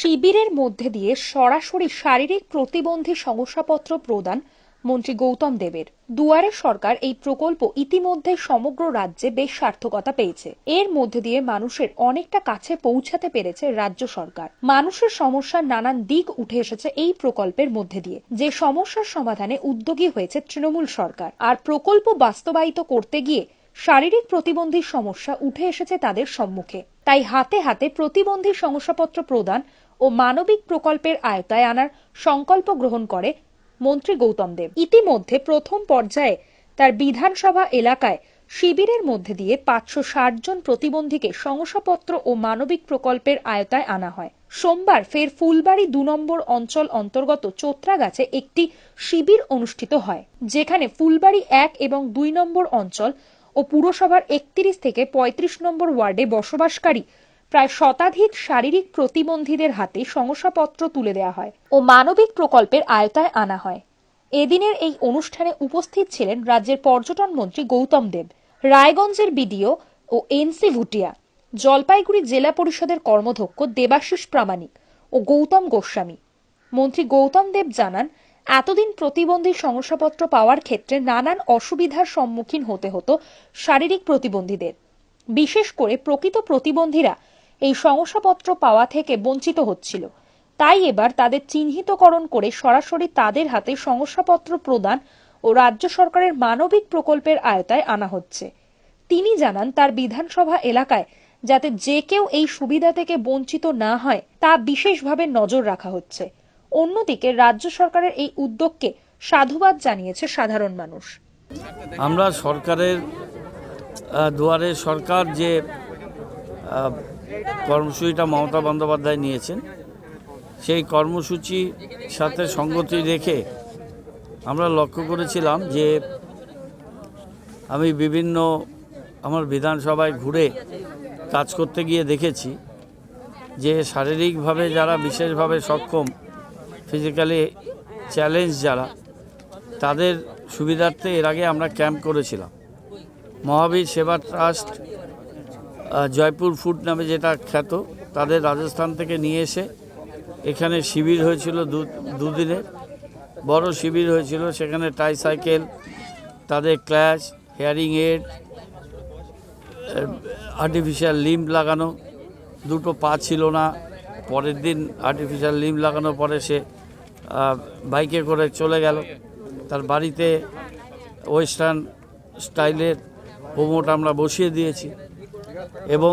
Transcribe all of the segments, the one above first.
শিবিরের মধ্যে দিয়ে সরাসরি শারীরিক প্রতিবন্ধী শংসাপত্র প্রদান মন্ত্রী গৌতম দেবের। দুয়ারে সরকার এই প্রকল্প ইতিমধ্যে সমগ্র রাজ্যে বেশ সার্থকতা পেয়েছে। এর মধ্যে দিয়ে মানুষের অনেকটা কাছে পৌঁছাতে পেরেছে রাজ্য সরকার। মানুষের সমস্যার নানান দিক উঠে এসেছে এই প্রকল্পের মধ্যে দিয়ে। যে সমস্যার সমাধানে উদ্যোগী হয়েছে তৃণমূল সরকার। আর প্রকল্প বাস্তবায়িত করতে গিয়ে শারীরিক প্রতিবন্ধী সমস্যা উঠে এসেছে তাদের সম্মুখে। তাই হাতে হাতে প্রতিবন্ধী শংসাপত্র প্রদান ও মানবিক প্রকল্পের আয়তায় আনার সংকল্প গ্রহণ করে মন্ত্রী গৌতম দেব। ইতিমধ্যে প্রথম পর্যায়ে তার বিধানসভা এলাকায় শিবিরের মধ্যে দিয়ে পাঁচশো ষাট জন প্রতিবন্ধীকে শংসাপত্র ও মানবিক প্রকল্পের আয়তায় আনা হয়। সোমবার ফের ফুলবাড়ি দু নম্বর অঞ্চল অন্তর্গত চোত্রাগাছে একটি শিবির অনুষ্ঠিত হয়, যেখানে ফুলবাড়ি এক এবং দুই নম্বর অঞ্চল ও পুরসভার একত্রিশ থেকে পঁয়ত্রিশ নম্বর ওয়ার্ডে বসবাসকারী প্রায় শতাধিক শারীরিক প্রতিবন্ধীদের হাতে শংসাপত্র তুলে দেওয়া হয় ও মানবিক প্রকল্পের আয়তায় আনা হয়। এদিনের এই অনুষ্ঠানে উপস্থিত ছিলেন রাজ্যের পর্যটন মন্ত্রী গৌতম দেব, রায়গঞ্জের বিডিও ও এনসি ভুটিয়া, জলপাইগুড়ি জেলা পরিষদের কর্মধ্যক্ষ দেবাশিস প্রামাণিক ও গৌতম গোস্বামী। মন্ত্রী গৌতম দেব জানান, এতদিন প্রতিবন্ধী শংসাপত্র পাওয়ার ক্ষেত্রে নানান অসুবিধার সম্মুখীন হতে হতো শারীরিক প্রতিবন্ধীদের। বিশেষ করে প্রকৃত প্রতিবন্ধীরা এই শংসাপত্র পাওয়া থেকে বঞ্চিত হচ্ছিল। তাই এবার তাদের চিহ্নিতকরণ করে সরাসরি তাদের হাতে শংসাপত্র প্রদান ও রাজ্য সরকারের মানবিক প্রকল্পের আয়তায় আনা হচ্ছে। তিনি জানান, তার বিধানসভা এলাকায় যাতে যে কেউ এই সুবিধা থেকে বঞ্চিত না হয়, তা বিশেষভাবে নজর রাখা হচ্ছে। অন্যদিকে রাজ্য সরকারের এই উদ্যোগকে সাধুবাদ জানিয়েছে সাধারণ মানুষ। আমরা সরকারের দুয়ারে সরকার যে কর্মসূচিটা মমতা বন্দ্যোপাধ্যায় নিয়েছেন। সেই কর্মসূচির সাথে সঙ্গতি রেখে আমরা লক্ষ্য করেছিলাম যে আমি বিভিন্ন আমার বিধানসভায় ঘুরে কাজ করতে গিয়ে দেখেছি যে শারীরিকভাবে যারা বিশেষভাবে সক্ষম ফিজিক্যালি চ্যালেঞ্জ যারা, তাদের সুবিধার্থে এর আগে আমরা ক্যাম্প করেছিলাম। মহাবীর সেবা ট্রাস্ট জয়পুর ফুড নামে যেটা খ্যাত, তাদের রাজস্থান থেকে নিয়ে এসে এখানে শিবির হয়েছিল দু- দুদিনে। বড় শিবির হয়েছিল, সেখানে ট্রাইসাইকেল তাদের ক্ল্যাশ, হেয়ারিং এড আর্টিফিশিয়াল লিম্ব লাগানো, দুটো পা ছিল না। পরের দিন আর্টিফিশিয়াল লিম্ব লাগানোর পরে সে বাইকে করে চলে গেল। তার বাড়িতে ওয়েস্টার্ন স্টাইলের প্রোমোট আমরা বসিয়ে দিয়েছি। এবং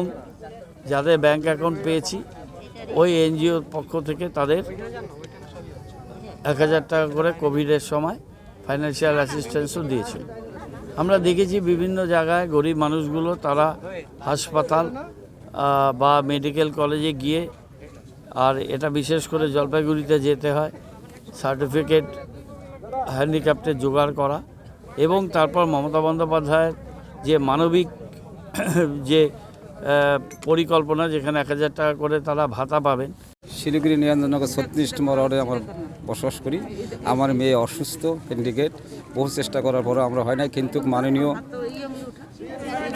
যাদের ব্যাংক অ্যাকাউন্ট পেয়েছি, ওই এনজিওর পক্ষ থেকে তাদের এক হাজার টাকা করে কোভিডের সময় ফাইন্যান্সিয়াল অ্যাসিস্ট্যান্সও দিয়েছিল। আমরা দেখেছি বিভিন্ন জায়গায় গরিব মানুষগুলো, তারা হাসপাতাল বা মেডিকেল কলেজে গিয়ে, আর এটা বিশেষ করে জলপাইগুড়িতে যেতে হয় সার্টিফিকেট হ্যান্ডিক্যাপ্টের জোগাড় করা এবং তারপর মমতা বন্দ্যোপাধ্যায়ের যে মানবিক যে পরিকল্পনা যেখানে এক হাজার টাকা করে তারা ভাতা পাবেন। শিলিগুড়ি নিরঞ্জনগর ছত্রিশ নম্বর ওয়ার্ডে আমরা বসবাস করি। আমার মেয়ে অসুস্থ সিন্ডিকেট বহু চেষ্টা করার পরও আমরা হয় না কিন্তু মাননীয়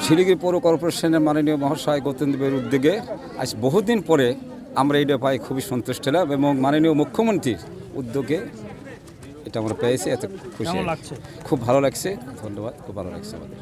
শিলিগুড়ি পৌর কর্পোরেশনের মাননীয় মহাশয় গৌতম দেবের উদ্যোগে আজ বহুদিন পরে আমরা এইটা পাই খুবই সন্তুষ্ট হলাম এবং মাননীয় মুখ্যমন্ত্রীর উদ্যোগে এটা আমরা পেয়েছি এত খুশি খুব ভালো লাগছে ধন্যবাদ খুব ভালো লাগছে আমাদের।